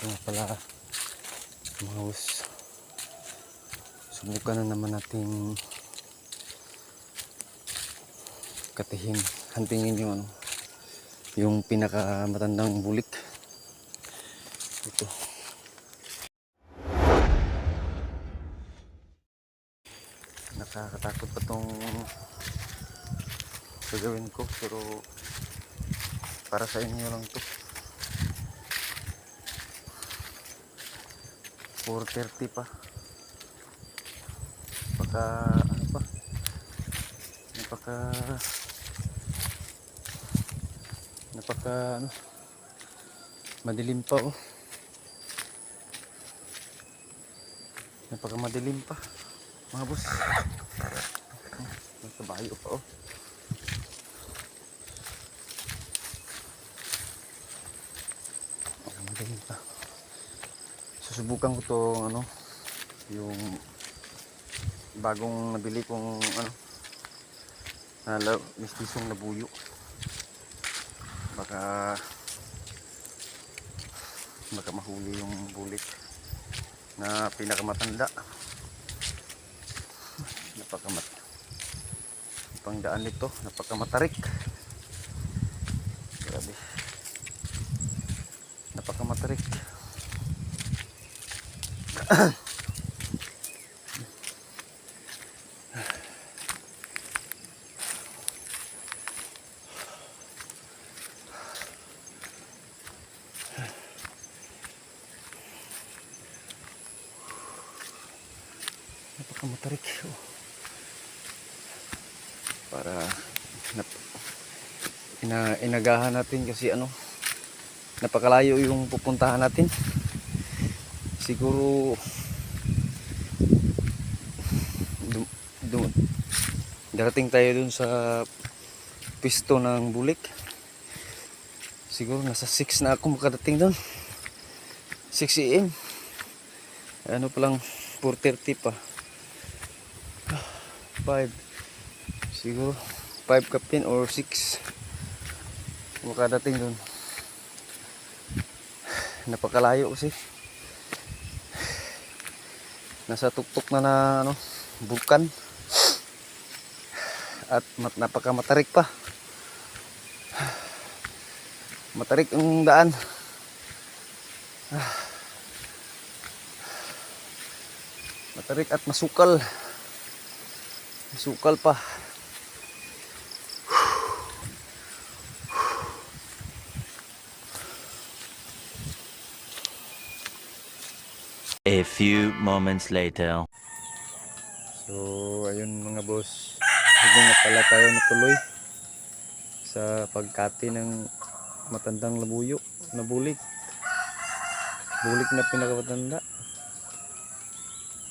Ito pala hus. Subukan na naman natin katihin, hantingin yung ano, yung pinakamatandang bulik. Ito. Nakakatakot pa tong gagawin ko pero para sa inyo lang to. 4.30 pa. Napaka, ano pa? Napaka, napaka, ano? Madilim pa, oh. Napaka madilim pa. Mga boss. May kabayo pa, oh. Madilim pa susubukan ko to ano yung bagong nabili kong ano na mistisong labuyo baka baka mahuli yung bulik na pinakamatanda. Napakamat pangdaan nito napakamatarik grabe napakamatarik napakamatarik oh. para nap, ina, inagahan natin kasi ano napakalayo yung pupuntahan natin siguro dum, dum, darating tayo dun sa pisto ng bulik. Siguro nasa 6 na ako makadating dun. 6 am ano pa lang 4.30 pa. 5 siguro 5 kapin or 6 makadating dun. Napakalayo kasi nasa tuktok na na ano bulkan at mat, napakamatarik pa. Matarik ang daan. Matarik at masukal. Masukal pa A few moments later. So, ayun mga boss. Hindi nga pala tayo natuloy sa pagkati ng matandang labuyo na bulik. Bulik na pinakamatanda.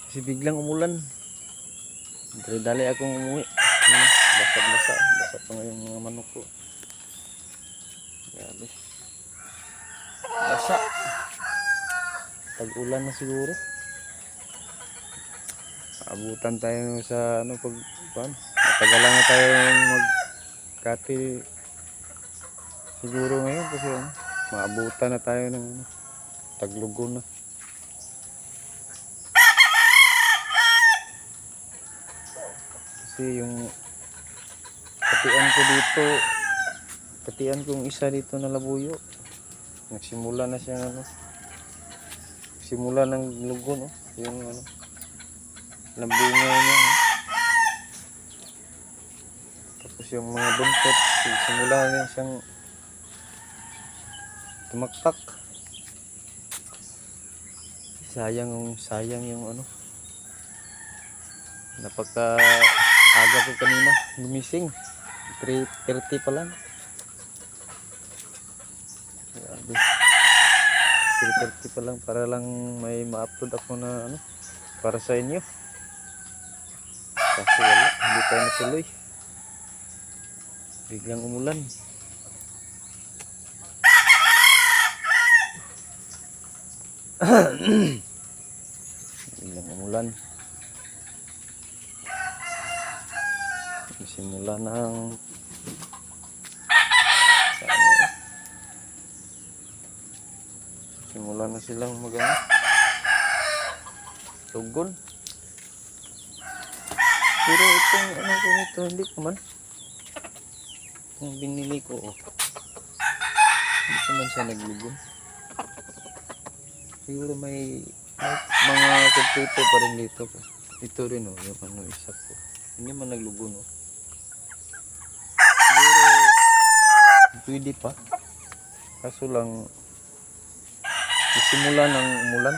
Kasi biglang umulan. Dali-dali akong umuwi. Ano, Basa-basa. Basa pa ngayon mga manok ko. Grabe. Basa. Pag-ulan na siguro. Abutan tayo sa ano pag pan matagalan na tayo mag kati siguro ngayon kasi ano maabutan na tayo ng ano, taglugon na. Kasi yung katian ko dito katian kong isa dito na labuyo. Nagsimula na siya ano simula ng lugon oh yung ano nabunga niya. no? Tapos yung mga buntot, simula niya siyang tumaktak. Sayang yung sayang yung ano. Napaka aga ko kanina gumising. 3.30 pa lang. Grabe. 3.30 pa lang para lang may ma-upload ako na ano para sa inyo. Kaso wala, hindi tayo natuloy. Biglang umulan. Biglang umulan. Simula ng Simula na silang magana. Tugon. Pero itong ano ko nito, hindi pa man. Itong binili ko, oh. Hindi pa man siya naglugon. Siguro may, may mga kompleto pa rin dito. Ito rin, oh, yung ano, isa ko. Hindi man naglugon, oh. Siguro, pwede pa. Kaso lang, isimula ng umulan.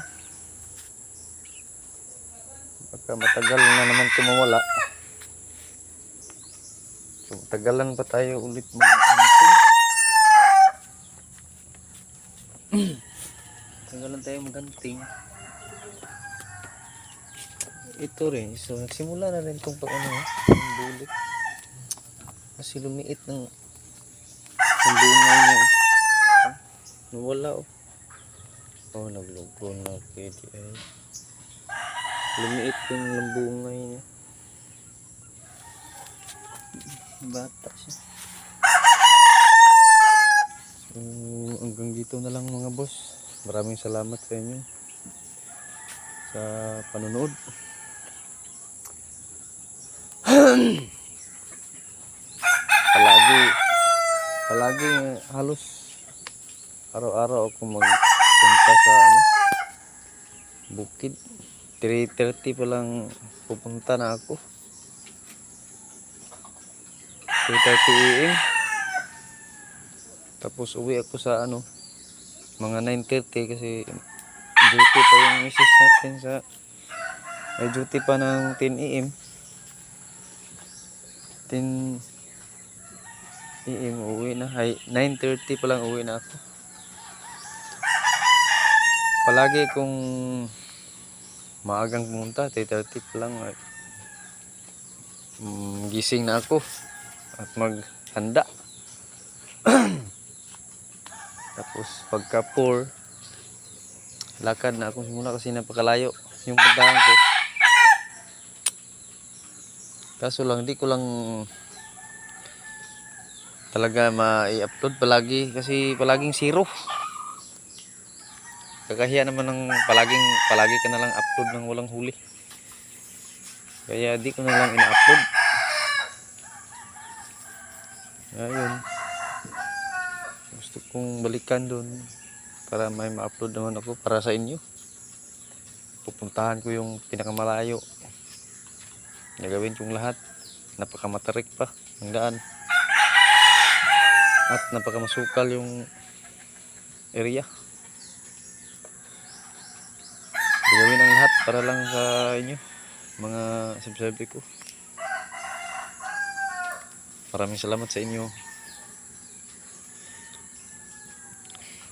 Baka matagal na naman ito mawala. So, tagalan pa tayo ulit mag-hunting. tagalan tayo mag-hunting. Ito rin. So, nagsimula na rin itong pag ano, yung bulit. Kasi lumiit ng ang bunga niya. Ah, Nawala oh. Oh, naglugo na pwede ay. Lumiit yung lambungay niya. Bata siya. So, hanggang dito na lang mga boss. Maraming salamat sa inyo sa panonood. palagi palagi halos araw-araw ako magpunta sa ano bukid 3.30 pa lang pupunta na ako 3.30 am tapos uwi ako sa ano mga 9.30 kasi duty pa yung misis natin sa may duty pa ng 10 am 10 AM uwi na. Ay, 9.30 pa lang uwi na ako. Palagi kung maagang pumunta, 3.30 pa lang. ay, mm, gising na ako at maghanda. Tapos pagka 4, lakad na ako simula kasi napakalayo yung puntahan ko. Kaso lang, di ko lang talaga ma-i-upload palagi kasi palaging zero. Kakahiya naman ng palaging palagi ka na lang upload ng walang huli. Kaya di ko na lang ina-upload. Ayun. Gusto kong balikan doon para may ma-upload naman ako para sa inyo. Pupuntahan ko yung pinakamalayo. Nagawin kong lahat. Napakamatarik pa ang daan at napakamasukal yung area gagawin ang lahat para lang sa inyo mga subscriber ko. Maraming salamat sa inyo.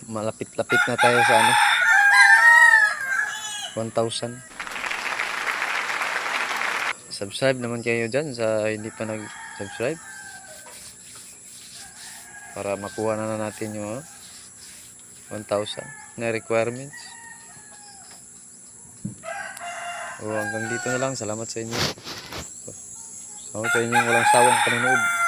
Malapit-lapit na tayo sa ano? 1,000 subscribe naman kayo dyan sa hindi pa nag-subscribe. Para makuha na, na natin yung ah, 1,000 na requirements. O hanggang dito na lang. Salamat sa inyo. Salamat sa inyong walang sawang panonood.